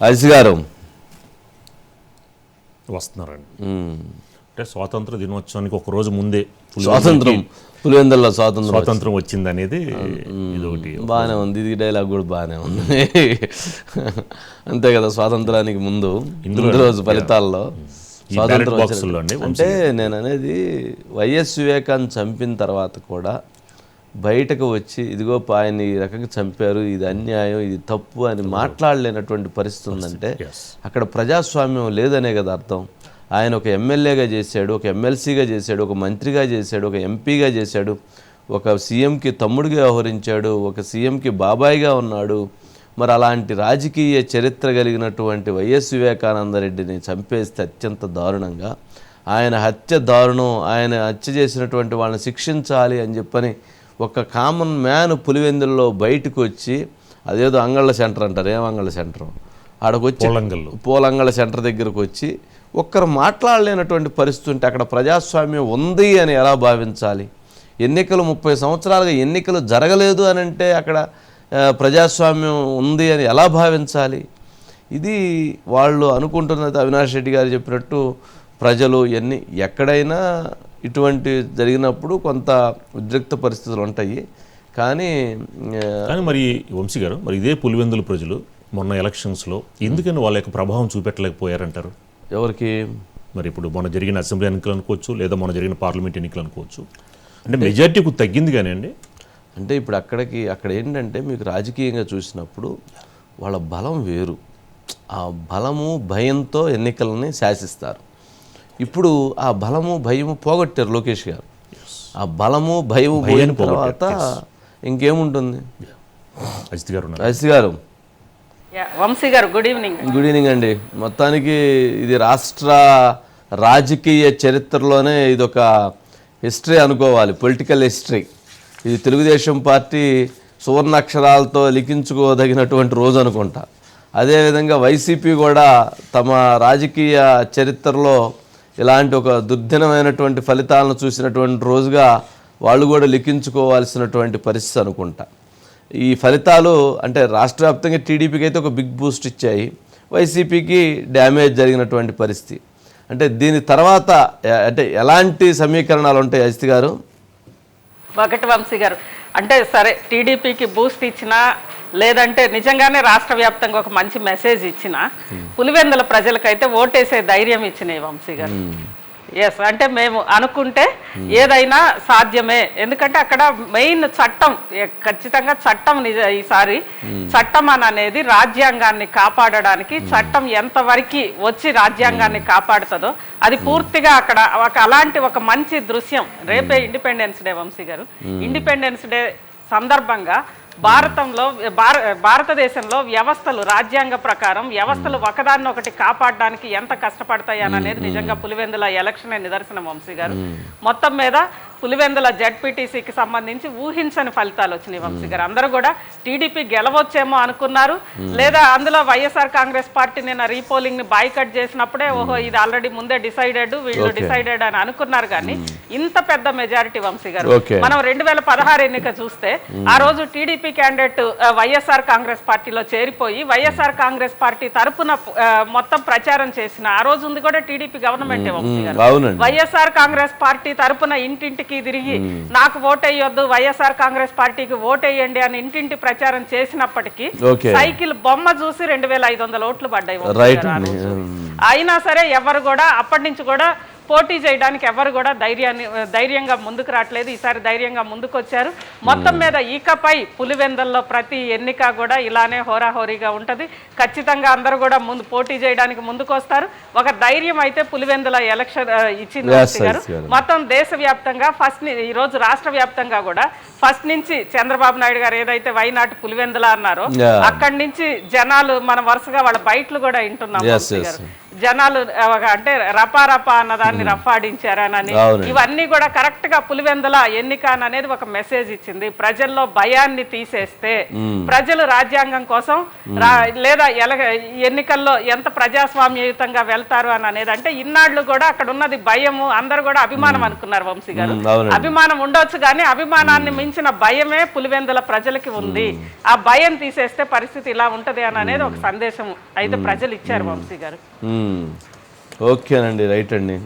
అజిత్ గారు. వస్తున్నారండి. అంటే స్వాతంత్ర దినోత్సవానికి ఒక రోజు ముందే స్వాతంత్రం పులివెందుల స్వాతంత్రం స్వాతంత్రం వచ్చింది. అనేది ఇది ఒకటి. బాగానే ఉంది ఇది డైలాగ్ కూడా బాగానే ఉంది. అంతే కదా స్వాతంత్రానికి ముందు ముందు రోజు ఫలితాల్లో స్వాతంత్రం అంటే నేను అనేది వైఎస్ వివేకాన్ని చంపిన తర్వాత కూడా బయటకు వచ్చి ఇదిగో ఆయన ఈ రకంగా చంపారు ఇది అన్యాయం ఇది తప్పు అని మాట్లాడలేనటువంటి పరిస్థితి ఉందంటే. అక్కడ ప్రజాస్వామ్యం లేదనే కదా అర్థం. ఆయన ఒక ఎమ్మెల్యేగా చేశాడు ఒక ఎమ్మెల్సీగా చేశాడు ఒక మంత్రిగా చేశాడు ఒక ఎంపీగా చేశాడు ఒక సీఎంకి తమ్ముడిగా వ్యవహరించాడు ఒక సీఎంకి బాబాయిగా ఉన్నాడు. మరి అలాంటి రాజకీయ చరిత్ర కలిగినటువంటి వైఎస్ వివేకానందరెడ్డిని చంపేస్తే అత్యంత దారుణంగా ఆయన హత్య దారుణం ఆయన హత్య చేసినటువంటి వాళ్ళని శిక్షించాలి అని చెప్పని ఒక కామన్ మ్యాన్ పులివెందుల్లో బయటకు వచ్చి అదేదో అంగళ్ళ సెంటర్ అంటారు. ఏం అంగళ్ళ సెంటర్? ఆడకు వచ్చి పోలంగల్లు. పోలంగళ సెంటర్ దగ్గరకు వచ్చి ఒక్కరు మాట్లాడలేనటువంటి పరిస్థితి ఉంటే అక్కడ ప్రజాస్వామ్యం ఉంది అని ఎలా భావించాలి? ఎన్నికలు ముప్పై సంవత్సరాలుగా ఎన్నికలు జరగలేదు అని అంటే అక్కడ ప్రజాస్వామ్యం ఉంది అని ఎలా భావించాలి? ఇది వాళ్ళు అనుకుంటున్నది అవినాష్ రెడ్డి గారు చెప్పినట్టు ప్రజలు ఎన్ని ఎక్కడైనా ఇటువంటి జరిగినప్పుడు కొంత ఉద్రిక్త పరిస్థితులు ఉంటాయి. కానీ కానీ మరి వంశీ గారు మరి ఇదే పులివెందుల ప్రజలు మొన్న ఎలక్షన్స్లో ఎందుకని వాళ్ళ యొక్క ప్రభావం చూపెట్టలేకపోయారంటారు? ఎవరికి? మరి ఇప్పుడు మొన్న జరిగిన అసెంబ్లీ ఎన్నికలు అనుకోవచ్చు లేదా మొన్న జరిగిన పార్లమెంట్ ఎన్నికలు అనుకోవచ్చు. అంటే మెజార్టీ కొద్ది తగ్గింది కానీ అండి? అంటే ఇప్పుడు అక్కడికి అక్కడ ఏంటంటే మీకు రాజకీయంగా చూసినప్పుడు వాళ్ళ బలం వేరు. ఆ బలము భయంతో ఎన్నికలని శాసిస్తారు. ఇప్పుడు ఆ బలము భయము పోగొట్టారు లోకేష్ గారు. ఆ బలము భయము పోయిన తర్వాత ఇంకేముంటుంది? అజిత్ గారు ఉన్నారు. రజత్ గారు. యా, వంశీ గారు గుడ్ ఈవినింగ్ గుడ్ ఈవినింగ్ అండి. మొత్తానికి ఇది రాష్ట్ర రాజకీయ చరిత్రలోనే ఇది ఒక హిస్టరీ అనుకోవాలి పొలిటికల్ హిస్టరీ. ఇది తెలుగుదేశం పార్టీ సువర్ణాక్షరాలతో లిఖించుకోదగినటువంటి రోజు అనుకుంటా. అదేవిధంగా వైసీపీ కూడా తమ రాజకీయ చరిత్రలో ఇలాంటి ఒక దుర్దినమైనటువంటి ఫలితాలను చూసినటువంటి రోజుగా వాళ్ళు కూడా లిఖించుకోవాల్సినటువంటి పరిస్థితి అనుకుంటా. ఈ ఫలితాలు అంటే రాష్ట్ర వ్యాప్తంగా టీడీపీకి అయితే ఒక బిగ్ బూస్ట్ ఇచ్చాయి. వైసీపీకి డ్యామేజ్ జరిగినటువంటి పరిస్థితి. అంటే దీని తర్వాత అంటే ఎలాంటి సమీకరణాలు ఉంటాయి అజిత్ గారు? ఒకటి వంశీ గారు. అంటే సరే టీడీపీకి బూస్ట్ ఇచ్చినా లేదంటే నిజంగానే రాష్ట్ర వ్యాప్తంగా ఒక మంచి మెసేజ్ ఇచ్చిన పులివెందుల ప్రజలకైతే ఓటేసే ధైర్యం ఇచ్చినాయి వంశీ గారు. ఎస్ అంటే మేము అనుకుంటే ఏదైనా సాధ్యమే. ఎందుకంటే అక్కడ మెయిన్ చట్టం ఖచ్చితంగా చట్టం నిజ ఈసారి చట్టం అని అనేది రాజ్యాంగాన్ని కాపాడడానికి చట్టం ఎంతవరకు వచ్చి రాజ్యాంగాన్ని కాపాడుతుందో అది పూర్తిగా అక్కడ ఒక అలాంటి ఒక మంచి దృశ్యం. రేపే ఇండిపెండెన్స్ డే వంశీ గారు. ఇండిపెండెన్స్ డే సందర్భంగా భారతంలో భార భారతదేశంలో వ్యవస్థలు రాజ్యాంగ ప్రకారం వ్యవస్థలు ఒకదాన్ని ఒకటి కాపాడడానికి ఎంత కష్టపడతాయి అని అనేది నిజంగా పులివెందుల ఎలక్షన్ నిదర్శనం వంశీ గారు. మొత్తం మీద పులివెందుల జడ్పీటీసీకి సంబంధించి ఊహించని ఫలితాలు వచ్చినాయి వంశీ గారు. అందరూ కూడా టీడీపీ గెలవచ్చేమో అనుకున్నారు. లేదా అందులో వైఎస్ఆర్ కాంగ్రెస్ పార్టీ నిన్న రీపోలింగ్ని బాయ్కట్ చేసినప్పుడే ఓహో ఇది ఆల్రెడీ ముందే డిసైడెడ్ వీళ్ళు డిసైడెడ్ అని అనుకున్నారు కానీ ఇంత పెద్ద మెజారిటీ వంశీ గారు. మనం రెండు వేల పదహారు ఎన్నిక చూస్తే ఆ రోజు టీడీపీ క్యాండిడేట్ వైఎస్ఆర్ కాంగ్రెస్ పార్టీలో చేరిపోయి వైఎస్ఆర్ కాంగ్రెస్ పార్టీ తరపున మొత్తం ప్రచారం చేసిన ఆ రోజు ఉంది కూడా టీడీపీ గవర్నమెంట్ వంశీ గారు. అవునండి. వైఎస్ఆర్ కాంగ్రెస్ పార్టీ తరపున ఇంటింటికి తిరిగి నాకు ఓటేయొద్దు వైఎస్ఆర్ కాంగ్రెస్ పార్టీకి ఓటేయండి అని ఇంటింటి ప్రచారం చేసినప్పటికీ. సైకిల్ బొమ్మ చూసి రెండు వేల ఐదు వందల ఓట్లు పడ్డాయి. అయినా సరే ఎవరు కూడా అప్పటి నుంచి కూడా పోటీ చేయడానికి ఎవరు కూడా ధైర్యాన్ని ధైర్యంగా ముందుకు రావట్లేదు. ఈసారి ధైర్యంగా ముందుకు వచ్చారు మొత్తం మీద ఇకపై పులివెందల్లో ప్రతి ఎన్నిక కూడా ఇలానే హోరాహోరీగా ఉంటది. ఖచ్చితంగా అందరూ కూడా ముందు పోటీ చేయడానికి ముందుకు వస్తారు ఒక ధైర్యం అయితే పులివెందుల ఎలక్షన్ ఇచ్చింది గారు. మొత్తం దేశవ్యాప్తంగా ఫస్ట్ ఈ రోజు రాష్ట్ర వ్యాప్తంగా కూడా ఫస్ట్ నుంచి చంద్రబాబు నాయుడు గారు ఏదైతే వైనాట్ పులివెందుల అన్నారో. అక్కడి నుంచి జనాలు మన వరుసగా వాళ్ళ బయటలు కూడా వింటున్నాం. గారు. జనాలు అంటే రపా రపా అన్నదాన్ని రఫాడించారనని. ఇవన్నీ కూడా కరెక్ట్గా పులివెందుల ఎన్నిక అనేది ఒక మెసేజ్ ఇచ్చింది. ప్రజల్లో భయాన్ని తీసేస్తే ప్రజలు రాజ్యాంగం కోసం లేదా ఎన్నికల్లో ఎంత ప్రజాస్వామ్యయుతంగా వెళ్తారు అని అనేది అంటే ఇన్నాళ్ళు కూడా అక్కడ ఉన్నది భయము అందరు కూడా అభిమానం అనుకున్నారు వంశీ గారు. అభిమానం ఉండొచ్చు కానీ అభిమానాన్ని మించిన భయమే పులివెందుల ప్రజలకి ఉంది. ఆ భయం తీసేస్తే పరిస్థితి ఇలా ఉంటది అని అనేది ఒక సందేశం అయితే ప్రజలు ఇచ్చారు వంశీ గారు. ఓకేనండి రైట్ అండి.